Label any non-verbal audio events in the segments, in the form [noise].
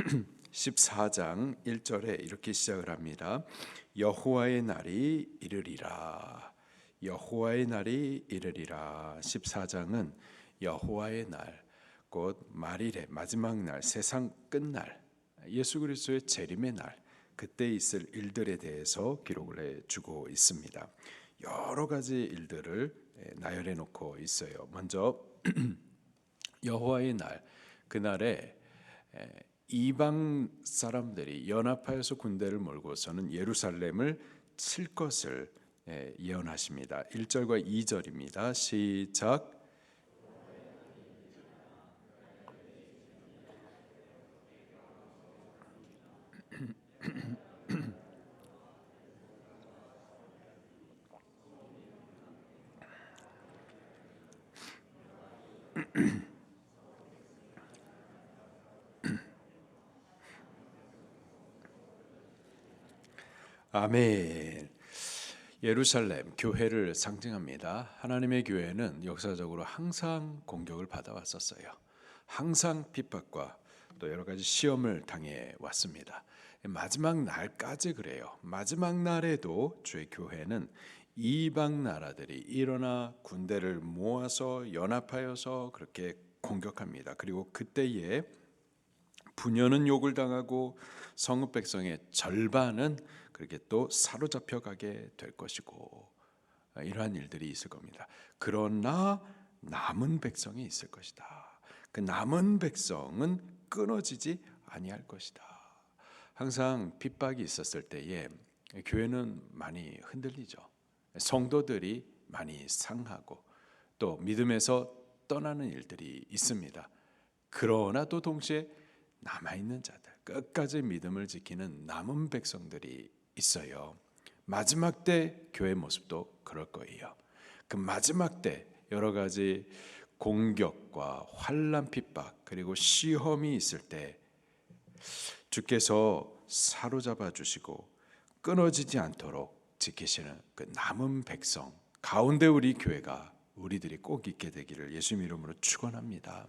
[clears throat] 14장 1절에 이렇게 시작을 합니다. 여호와의 날이 이르리라. 여호와의 날이 이르리라. 14장은 여호와의 날, 곧 말일의 마지막 날, 세상 끝날, 예수 그리스도의 재림의 날, 그때 있을 일들에 대해서 기록을 해 주고 있습니다. 여러 가지 일들을 예, 나열해 놓고 있어요. 먼저 [clears throat] 여호와의 날, 그날에 에, 이방 사람들이 연합하여서 군대를 몰고서는 예루살렘을 칠 것을 예, 예언하십니다. 1절과 2절입니다. 시작. 아멘. 예루살렘 교회를 상징합니다. 하나님의 교회는 역사적으로 항상 공격을 받아왔었어요. 항상 핍박과 또 여러 가지 시험을 당해 왔습니다. 마지막 날까지 그래요. 마지막 날에도 주의 교회는 이방 나라들이 일어나 군대를 모아서 연합하여서 그렇게 공격합니다. 그리고 그때에 부녀는 욕을 당하고 성읍 백성의 절반은 그렇게 또 사로잡혀 가게 될 것이고 이러한 일들이 있을 겁니다. 그러나 남은 백성이 있을 것이다. 그 남은 백성은 끊어지지 아니할 것이다. 항상 핍박이 있었을 때에 교회는 많이 흔들리죠. 성도들이 많이 상하고 또 믿음에서 떠나는 일들이 있습니다. 그러나 또 동시에 남아 있는 자들, 끝까지 믿음을 지키는 남은 백성들이 있어요. 마지막 때 교회 모습도 그럴 거예요. 그 마지막 때 여러 가지 공격과 환란 핍박 그리고 시험이 있을 때 주께서 사로잡아 주시고 끊어지지 않도록 지키시는 그 남은 백성 가운데 우리 교회가 우리들이 꼭 있게 되기를 예수님 이름으로 축원합니다.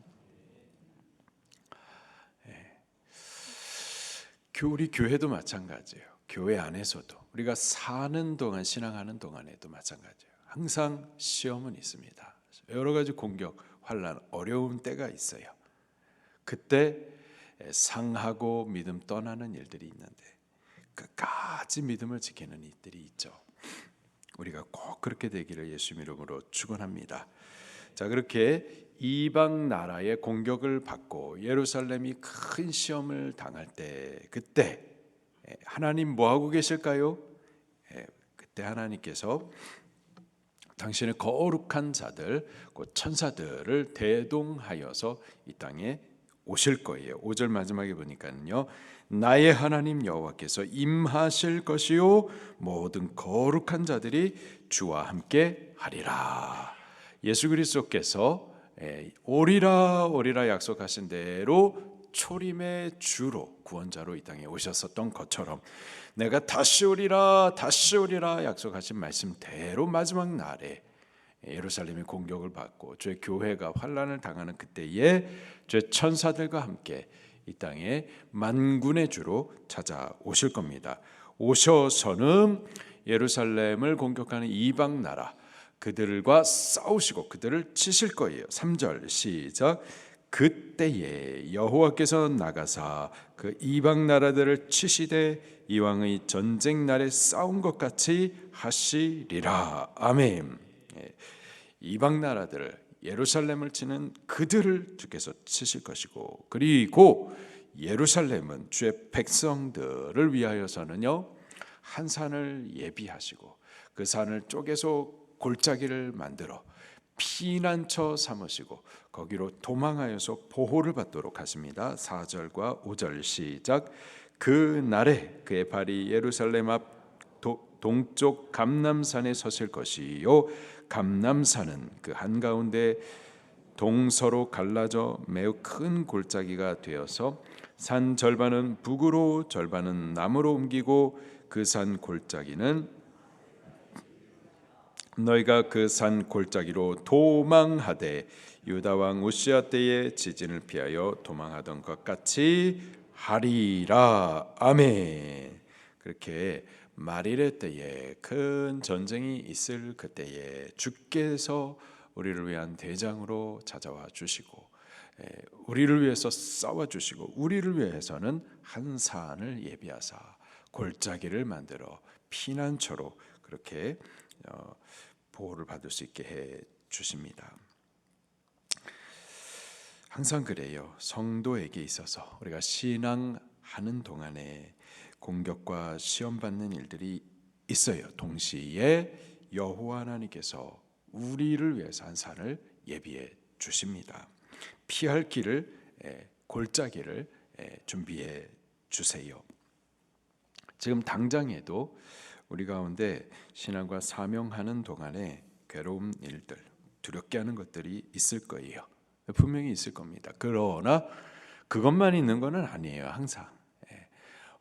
예. 우리 교회도 마찬가지예요. 교회 안에서도 우리가 사는 동안 신앙하는 동안에도 마찬가지예요. 항상 시험은 있습니다. 여러 가지 공격, 환란, 어려운 때가 있어요. 그때 상하고 믿음 떠나는 일들이 있는데 끝까지 믿음을 지키는 이들이 있죠. 우리가 꼭 그렇게 되기를 예수 이름으로 축원합니다. 자 그렇게 이방 나라의 공격을 받고 예루살렘이 큰 시험을 당할 때 그때 하나님 뭐 하고 계실까요? 그때 하나님께서 당신의 거룩한 자들, 곧 천사들을 대동하여서 이 땅에 오실 거예요. 5절 마지막에 보니까요. 나의 하나님 여호와께서 임하실 것이요 모든 거룩한 자들이 주와 함께 하리라. 예수 그리스도께서 오리라 오리라 약속하신 대로 초림의 주로 구원자로 이 땅에 오셨었던 것처럼 내가 다시 오리라 다시 오리라 약속하신 말씀대로 마지막 날에 예루살렘이 공격을 받고 주의 교회가 환란을 당하는 그때에 주의 천사들과 함께 이 땅에 만군의 주로 찾아오실 겁니다. 오셔서는 예루살렘을 공격하는 이방 나라 그들과 싸우시고 그들을 치실 거예요. 3절 시작 그때에 여호와께서 나가사 그 이방 나라들을 치시되 이왕의 전쟁 날에 싸운 것 같이 하시리라 아멘. 예, 이방 나라들을 예루살렘을 치는 그들을 주께서 치실 것이고 그리고 예루살렘은 주의 백성들을 위하여서는요 한 산을 예비하시고 그 산을 쪼개서 골짜기를 만들어 피난처 삼으시고 거기로 도망하여서 보호를 받도록 하십니다. 4절과 5절 시작 그 날에 그의 발이 예루살렘 앞 동쪽 감남산에 서실 것이요 감남산은 그 한가운데 동서로 갈라져 매우 큰 골짜기가 되어서 산 절반은 북으로 절반은 남으로 옮기고 그 산 골짜기는 너희가 그 산 골짜기로 도망하되 유다 왕 우시아 때의 지진을 피하여 도망하던 것 같이 하리라 아멘. 그렇게 마리레 때에 큰 전쟁이 있을 그때에 주께서 우리를 위한 대장으로 찾아와 주시고 에, 우리를 위해서 싸워 주시고 우리를 위해서는 한 사안을 예비하사 골짜기를 만들어 피난처로 그렇게 어, 보호를 받을 수 있게 해 주십니다. 항상 그래요. 성도에게 있어서 우리가 신앙하는 동안에 공격과 시험 받는 일들이 있어요. 동시에 여호와 하나님께서 우리를 위해서 한 산을 예비해 주십니다. 피할 길을 에, 골짜기를 에, 준비해 주세요. 지금 당장에도 우리 가운데 신앙과 사명하는 동안에 괴로운 일들, 두렵게 하는 것들이 있을 거예요. 분명히 있을 겁니다. 그러나 그것만 있는 것은 아니에요. 항상 예.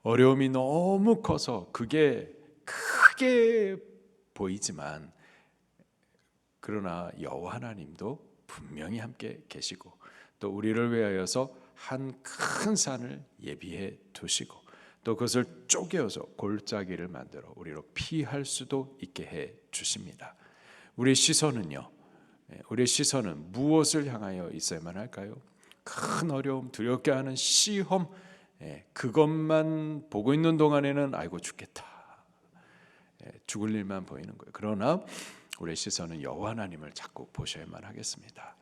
어려움이 너무 커서 그게 크게 보이지만 그러나 여호와 하나님도 분명히 함께 계시고 또 우리를 위하여서 한 큰 산을 예비해 두시고 또 그것을 쪼개어서 골짜기를 만들어 우리로 피할 수도 있게 해 주십니다. 우리 시선은요. 예, 우리의 시선은 무엇을 향하여 있어야만 할까요? 큰 어려움, 두렵게 하는 시험, 예, 그것만 보고 있는 동안에는 아이고 죽겠다. 예, 죽을 일만 보이는 거예요. 그러나 우리의 시선은 여호와 하나님을 자꾸 보셔야만 하겠습니다.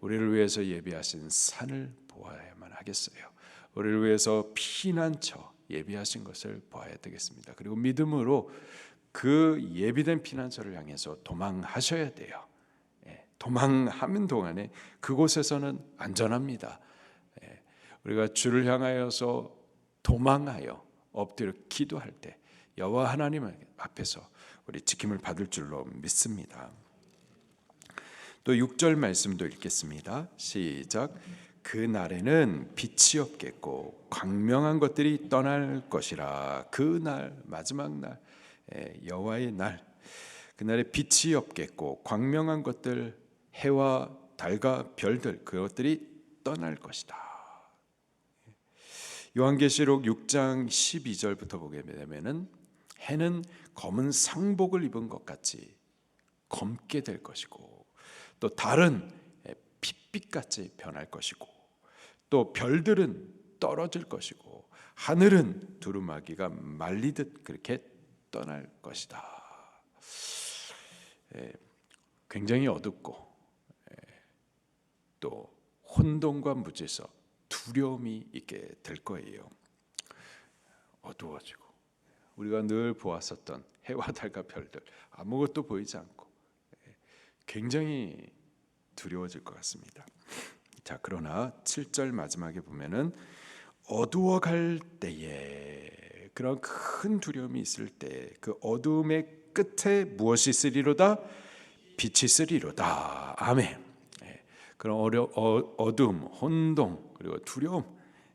우리를 위해서 예비하신 산을 보아야만 하겠어요. 우리를 위해서 피난처 예비하신 것을 보아야 되겠습니다. 그리고 믿음으로 그 예비된 피난처를 향해서 도망하셔야 돼요. 도망하는 동안에 그곳에서는 안전합니다. 예, 우리가 주를 향하여서 도망하여 엎드려 기도할 때 여호와 하나님 앞에서 우리 지킴을 받을 줄로 믿습니다. 또 6절 말씀도 읽겠습니다. 시작. 그 날에는 빛이 없겠고 광명한 것들이 떠날 것이라. 그 날 마지막 날 예, 여호와의 날 그날에 빛이 없겠고 광명한 것들 해와 달과 별들 그것들이 떠날 것이다. 요한계시록 6장 12절부터 보게 되면은 해는 검은 상복을 입은 것 같이 검게 될 것이고 또 달은 핏빛같이 변할 것이고 또 별들은 떨어질 것이고 하늘은 두루마기가 말리듯 그렇게 떠날 것이다. 예, 굉장히 어둡고 또 혼돈과 무질서, 두려움이 있게 될 거예요. 어두워지고 우리가 늘 보았었던 해와 달과 별들 아무것도 보이지 않고 예, 굉장히 두려워질 것 같습니다. 자, 그러나 7절 마지막에 보면은 어두워 갈 때에 그런 큰 두려움이 있을 때 그 어두움의 끝에 무엇이 있으리로다 빛이 있으리로다. 아멘. 그런 어려, 어, 어둠, 혼동 그리고 두려움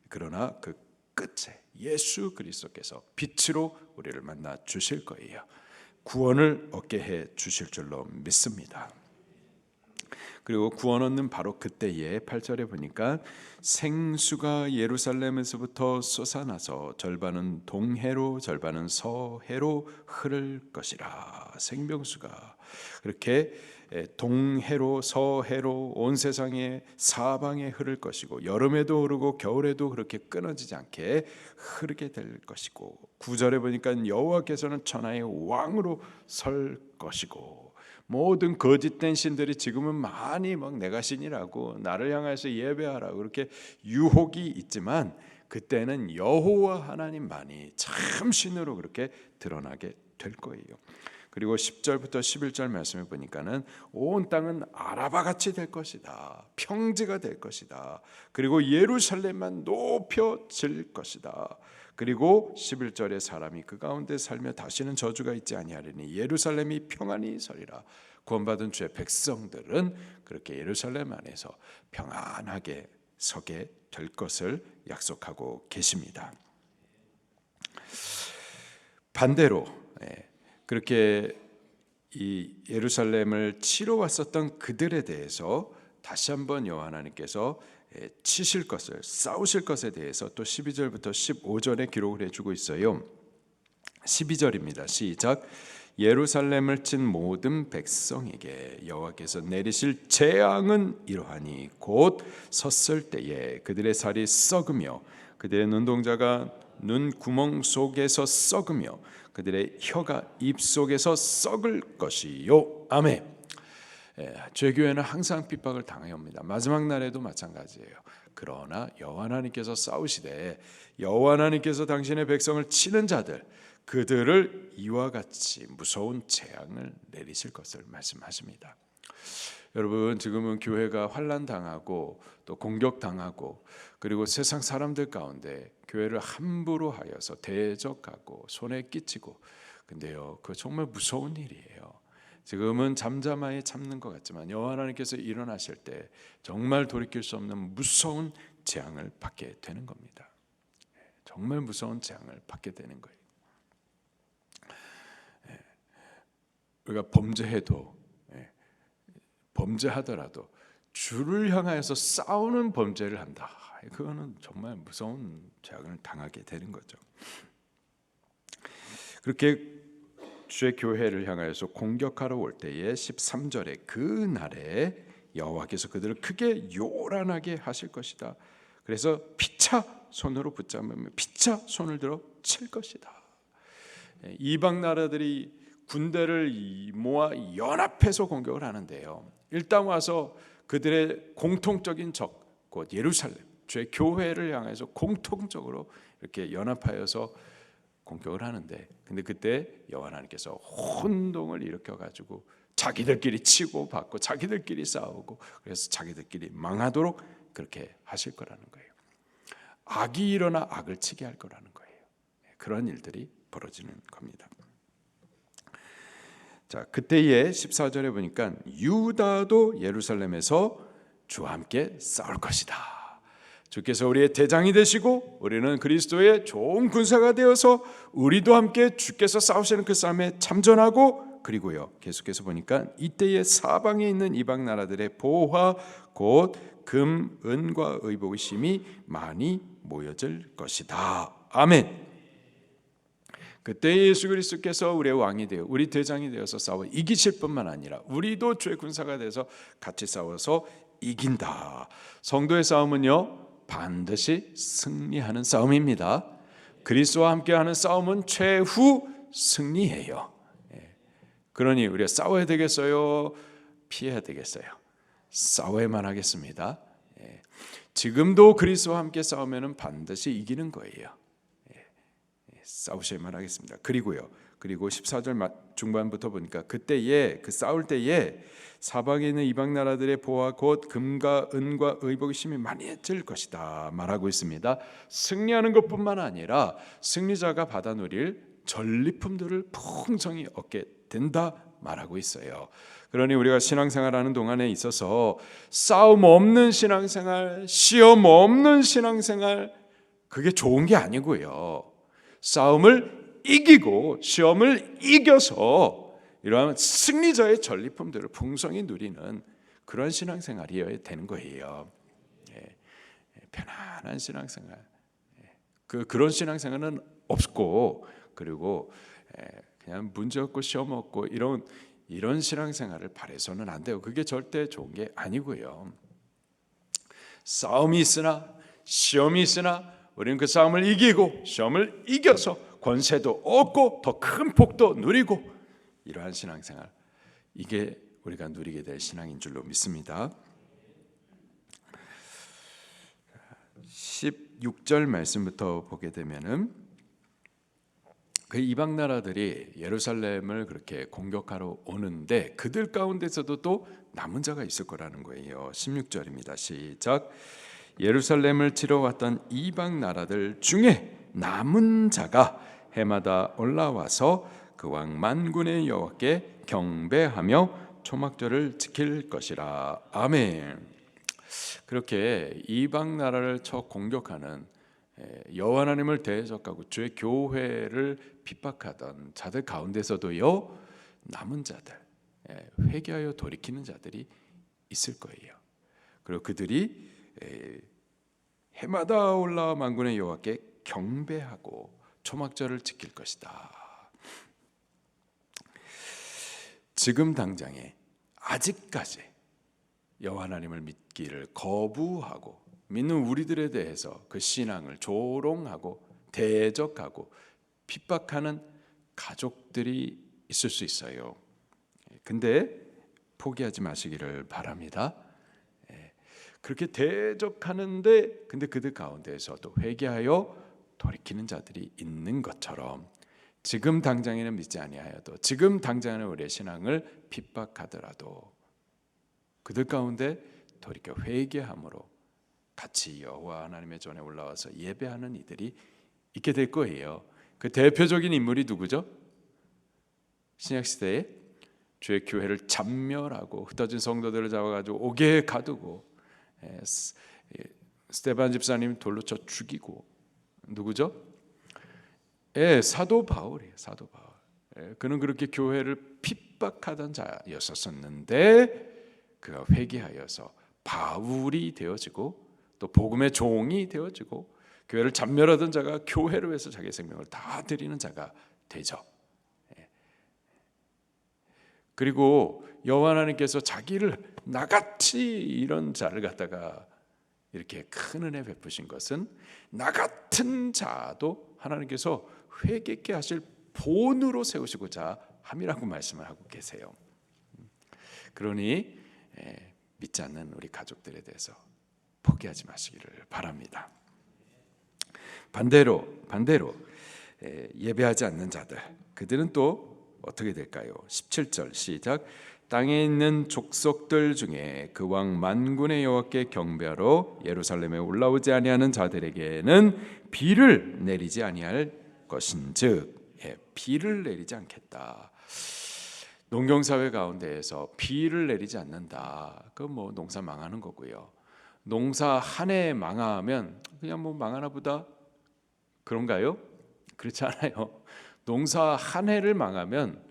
그러나 그 끝에 예수 그리스도께서 빛으로 우리를 만나 주실 거예요. 구원을 얻게 해 주실 줄로 믿습니다. 그리고 구원 얻는 바로 그때에 8절에 보니까 생수가 예루살렘에서부터 솟아나서 절반은 동해로 절반은 서해로 흐를 것이라. 생명수가 그렇게 동해로 서해로 온 세상에 사방에 흐를 것이고 여름에도 흐르고 겨울에도 그렇게 끊어지지 않게 흐르게 될 것이고 구절에 보니까 여호와께서는 천하의 왕으로 설 것이고 모든 거짓된 신들이 지금은 많이 막 내가 신이라고 나를 향해서 예배하라고 그렇게 유혹이 있지만 그때는 여호와 하나님만이 참 신으로 그렇게 드러나게 될 거예요. 그리고 10절부터 11절 말씀을 보니까는 온 땅은 아라바 같이 될 것이다. 평지가 될 것이다. 그리고 예루살렘만 높여질 것이다. 그리고 11절에 사람이 그 가운데 살며 다시는 저주가 있지 아니하리니 예루살렘이 평안히 서리라. 구원받은 주의 백성들은 그렇게 예루살렘 안에서 평안하게 서게 될 것을 약속하고 계십니다. 반대로 예, 그렇게 이 예루살렘을 치러 왔었던 그들에 대해서 다시 한번 여호와 하나님께서 예, 치실 것을 싸우실 것에 대해서 또 12절부터 15절에 기록을 해주고 있어요. 12절입니다. 시작. 예루살렘을 친 모든 백성에게 여호와께서 내리실 재앙은 이러하니 곧 섰을 때에 그들의 살이 썩으며 그들의 눈동자가 눈 구멍 속에서 썩으며 그들의 혀가 입 속에서 썩을 것이요. 아멘. 예, 죄 교회는 항상 핍박을 당해옵니다. 마지막 날에도 마찬가지예요. 그러나 여호와 하나님께서 싸우시되 여호와 하나님께서 당신의 백성을 치는 자들 그들을 이와 같이 무서운 재앙을 내리실 것을 말씀하십니다. 여러분 지금은 교회가 환란 당하고 또 공격 당하고 그리고 세상 사람들 가운데 교회를 함부로 하여서 대적하고 손에 끼치고 근데요 그 정말 무서운 일이에요. 지금은 잠잠하게 참는 것 같지만 여호와 하나님께서 일어나실 때 정말 돌이킬 수 없는 무서운 재앙을 받게 되는 겁니다. 정말 무서운 재앙을 받게 되는 거예요. 예. 우리가 범죄해도 예. 범죄하더라도 주를 향하여서 싸우는 범죄를 한다. 그거는 정말 무서운 재앙을 당하게 되는 거죠. 그렇게 주의 교회를 향하여서 공격하러 올 때에 13절에 그 날에 여호와께서 그들을 크게 요란하게 하실 것이다. 그래서 피차 손으로 붙잡으며 피차 손을 들어 칠 것이다. 예, 이방 나라들이 군대를 모아 연합해서 공격을 하는데요. 일단 와서 그들의 공통적인 적 곧 예루살렘 주의 교회를 향해서 공통적으로 이렇게 연합하여서 공격을 하는데 근데 그때 여호와 하나님께서 혼동을 일으켜 가지고 자기들끼리 치고 받고 자기들끼리 싸우고 그래서 자기들끼리 망하도록 그렇게 하실 거라는 거예요. 악이 일어나 악을 치게 할 거라는 거예요. 그런 일들이 벌어지는 겁니다. 자, 그때에 14절에 보니까 유다도 예루살렘에서 주와 함께 싸울 것이다. 주께서 우리의 대장이 되시고 우리는 그리스도의 좋은 군사가 되어서 우리도 함께 주께서 싸우시는 그 싸움에 참전하고 그리고요 계속해서 보니까 이때의 사방에 있는 이방 나라들의 보화 곧 금, 은과 의복의 심이 많이 모여질 것이다. 아멘. 그때 예수 그리스도께서 우리의 왕이 되어 우리 대장이 되어서 싸워 이기실 뿐만 아니라 우리도 주의 군사가 돼서 같이 싸워서 이긴다. 성도의 싸움은요 반드시 승리하는 싸움입니다. 그리스도와 함께하는 싸움은 최후 승리예요. 예. 그러니 우리가 싸워야 되겠어요? 피해야 되겠어요? 싸워야만 하겠습니다. 예. 지금도 그리스도와 함께 싸우면 반드시 이기는 거예요. 싸우셔야만 하겠습니다. 그리고요. 그리고 14절 중반부터 보니까 그때에 그 싸울 때에 사방에 있는 이방 나라들의 보화 곧 금과 은과 의복의 심이 많이질 것이다 말하고 있습니다. 승리하는 것뿐만 아니라 승리자가 받아 누릴 전리품들을 풍성히 얻게 된다 말하고 있어요. 그러니 우리가 신앙생활하는 동안에 있어서 싸움 없는 신앙생활, 시험 없는 신앙생활 그게 좋은 게 아니고요. 싸움을 이기고 시험을 이겨서 이러한 승리자의 전리품들을 풍성히 누리는 그런 신앙생활이어야 되는 거예요. 예, 예, 편안한 신앙생활. 예, 그 그런 신앙생활은 없고 그리고 예, 그냥 문제 없고 시험 없고 이런 이런 신앙생활을 바래서는 안 돼요. 그게 절대 좋은 게 아니고요. 싸움이 있으나 시험이 있으나 우리는 그 싸움을 이기고 시험을 이겨서 권세도 얻고 더 큰 복도 누리고 이러한 신앙생활 이게 우리가 누리게 될 신앙인 줄로 믿습니다. 16절 말씀부터 보게 되면은 그 이방 나라들이 예루살렘을 그렇게 공격하러 오는데 그들 가운데서도 또 남은 자가 있을 거라는 거예요. 16절입니다. 시작. 예루살렘을 치러 왔던 이방 나라들 중에 남은 자가 해마다 올라와서 그 왕 만군의 여호와께 경배하며 초막절을 지킬 것이라. 아멘. 그렇게 이방 나라를 쳐 공격하는 여호와 하나님을 대적하고 주의 교회를 핍박하던 자들 가운데서도요 남은 자들 회개하여 돌이키는 자들이 있을 거예요. 그리고 그들이 에, 해마다 올라 만군의 여호와께 경배하고 초막절을 지킬 것이다. 지금 당장에 아직까지 여호와 하나님을 믿기를 거부하고 믿는 우리들에 대해서 그 신앙을 조롱하고 대적하고 핍박하는 가족들이 있을 수 있어요. 근데 포기하지 마시기를 바랍니다. 예, 그렇게 대적하는데 근데 그들 가운데에서도 회개하여 돌이키는 자들이 있는 것처럼 지금 당장에는 믿지 아니하여도 지금 당장에는 우리의 신앙을 핍박하더라도 그들 가운데 돌이켜 회개함으로 같이 여호와 하나님의 전에 올라와서 예배하는 이들이 있게 될 거예요. 그 대표적인 인물이 누구죠? 신약 시대에 주의 교회를 잔멸하고 흩어진 성도들을 잡아가지고 옥에 가두고 에, 스- 에, 스테반 집사님 돌로 쳐 죽이고 누구죠? 예, 사도 바울이에요. 사도 바울. 예, 그는 그렇게 교회를 핍박하던 자였었는데 그가 회개하여서 바울이 되어지고 또 복음의 종이 되어지고 교회를 잔멸하던 자가 교회를 위해서 자기 생명을 다 드리는 자가 되죠. 예. 그리고 여호와 하나님께서 자기를 나같이 이런 자를 갖다가 이렇게 큰 은혜 베푸신 것은 나 같은 자도 하나님께서 회개케 하실 본으로 세우시고자 함이라고 말씀을 하고 계세요. 그러니 에, 믿지 않는 우리 가족들에 대해서 포기하지 마시기를 바랍니다. 반대로 반대로 에, 예배하지 않는 자들 그들은 또 어떻게 될까요? 17절 시작 땅에 있는 족속들 중에 그 왕 만군의 여호와께 경배하러 예루살렘에 올라오지 아니하는 자들에게는 비를 내리지 아니할 것인즉 예, 비를 내리지 않겠다. 농경 사회 가운데에서 비를 내리지 않는다. 그 뭐 농사 망하는 거고요. 농사 한 해 망하면 그냥 뭐 망하나 보다 그런가요? 그렇지 않아요. 농사 한 해를 망하면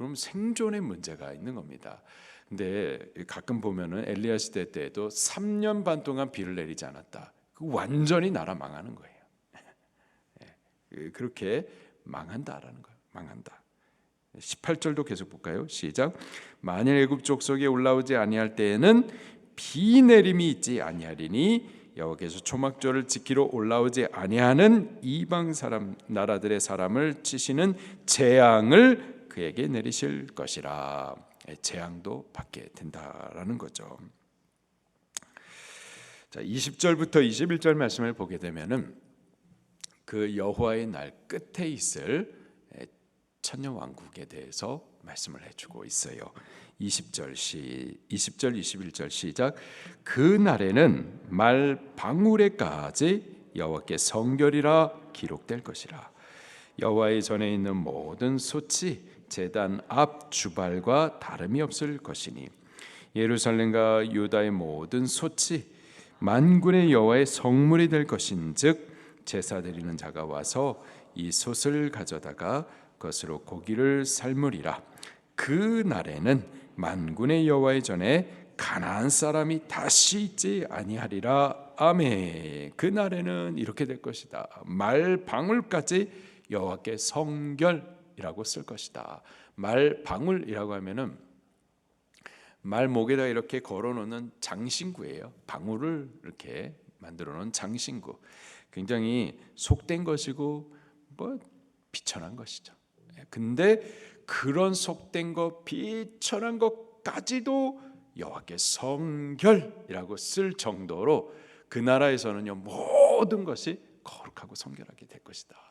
그럼 생존의 문제가 있는 겁니다. 근데 가끔 보면은 엘리야 시대 때에도 3년 반 동안 비를 내리지 않았다. 그 완전히 나라 망하는 거예요. [laughs] 예, 그렇게 망한다라는 거예요. 망한다. 18절도 계속 볼까요? 시작. 만일 애굽 족속에 올라오지 아니할 때에는 비 내림이 있지 아니하리니 여호와께서 초막절을 지키러 올라오지 아니하는 이방 사람 나라들의 사람을 치시는 재앙을 그에게 내리실 것이라. 예, 재앙도 받게 된다라는 거죠. 자, 20절부터 21절 말씀을 보게 되면은 그 여호와의 날 끝에 있을 천년 왕국에 대해서 말씀을 해주고 있어요. 20절 시 20절 21절 시작 그 날에는 말 방울에까지 여호와께 성결이라 기록될 것이라 여호와의 전에 있는 모든 소치 제단 앞 주발과 다름이 없을 것이니 예루살렘과 유다의 모든 소치 만군의 여호와의 성물이 될 것인즉 제사 드리는 자가 와서 이 솥을 가져다가 그것으로 고기를 삶으리라. 그 날에는 만군의 여호와의 전에 가나안 사람이 다시 있지 아니하리라. 아멘. 그 날에는 이렇게 될 것이다. 말 방울까지 여호와께 성결 이라고 쓸 것이다 말 방울이라고 하면은 말 목에다 이렇게 걸어놓는 장신구예요. 방울을 이렇게 만들어놓은 장신구. 굉장히 속된 것이고 뭐 비천한 것이죠. 예, 근데 그런 속된 것, 비천한 것까지도 여호와께 성결이라고 쓸 정도로 그 나라에서는요 모든 것이 거룩하고 성결하게 될 것이다.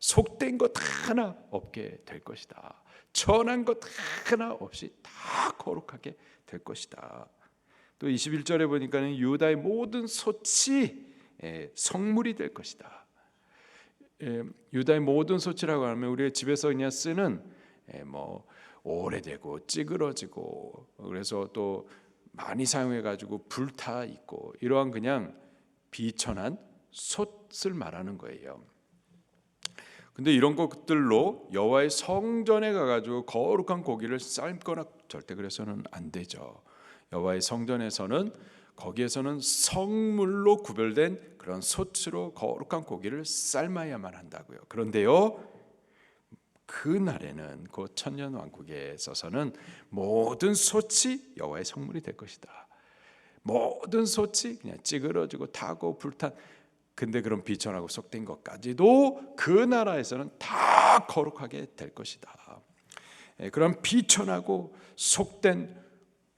속된 것 하나 없게 될 것이다. 천한 것 하나 없이 다 거룩하게 될 것이다. 또 21절에 보니까는 유다의 모든 소치 예, 성물이 될 것이다. 예, 유다의 모든 소치라고 하면 우리가 집에서 그냥 쓰는 예, 뭐 오래되고 찌그러지고 그래서 또 많이 사용해 가지고 불타 있고 이러한 그냥 비천한 솥을 말하는 거예요. 근데 이런 것들로 여호와의 성전에 가가지고 거룩한 고기를 삶거나 절대 그래서는 안 되죠. 여호와의 성전에서는 거기에서는 성물로 구별된 그런 소치로 거룩한 고기를 삶아야만 한다고요. 그런데요. 그 날에는 그 천년 왕국에 있어서는 모든 소치 여호와의 성물이 될 것이다. 모든 소치 그냥 찌그러지고 타고 불탄 근데 그런 비천하고 속된 것까지도 그 나라에서는 다 거룩하게 될 것이다. 예, 그런 비천하고 속된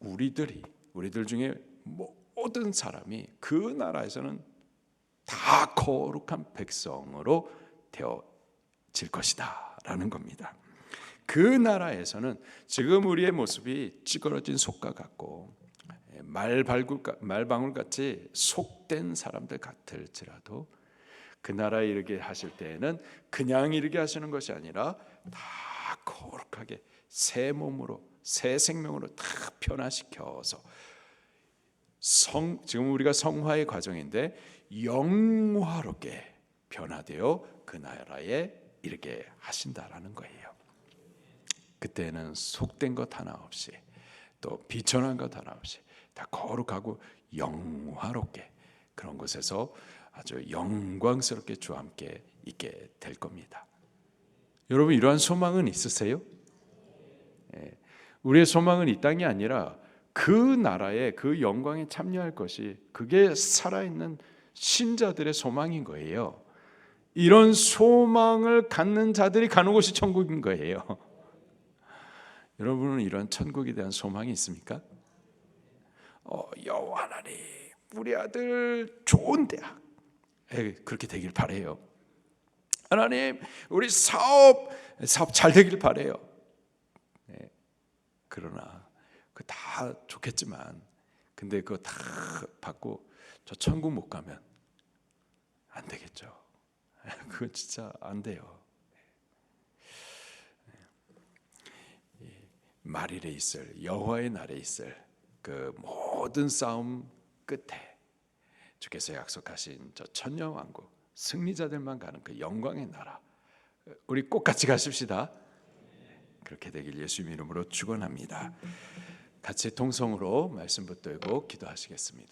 우리들이 우리들 중에 모든 사람이 그 나라에서는 다 거룩한 백성으로 되어질 것이다라는 겁니다. 그 나라에서는 지금 우리의 모습이 찌그러진 속과 같고 말발굴 말방울 같이 속된 사람들 같을지라도 그 나라에 이르게 하실 때에는 그냥 이르게 하시는 것이 아니라 다 거룩하게 새 몸으로 새 생명으로 다 변화시켜서 성 지금 우리가 성화의 과정인데 영화롭게 변화되어 그 나라에 이르게 하신다라는 거예요. 그때는 속된 것 하나 없이 또 비천한 것 하나 없이 다 거룩하고 영화롭게 그런 곳에서 아주 영광스럽게 주와 함께 있게 될 겁니다. 여러분 이러한 소망은 있으세요? 예, 우리의 소망은 이 땅이 아니라 그 나라의 그 영광에 참여할 것이 그게 살아있는 신자들의 소망인 거예요. 이런 소망을 갖는 자들이 가는 곳이 천국인 거예요. [laughs] 여러분은 이런 천국에 대한 소망이 있습니까? 어, 여호와 하나님, 우리 아들 좋은 대학 에, 그렇게 되길 바래요. 하나님, 우리 사업 사업 잘 되길 바래요. 네, 그러나 그 다 좋겠지만, 근데 그거 다 받고 저 천국 못 가면 안 되겠죠. [laughs] 그건 진짜 안 돼요. 말일에 있을 여호와의 날에 있을 그 모든 싸움 끝에 주께서 약속하신 저 천년 왕국 승리자들만 가는 그 영광의 나라 우리 꼭 같이 가십시다. 그렇게 되길 예수님 이름으로 축원합니다. 같이 동성으로 말씀 붙들고 기도하시겠습니다.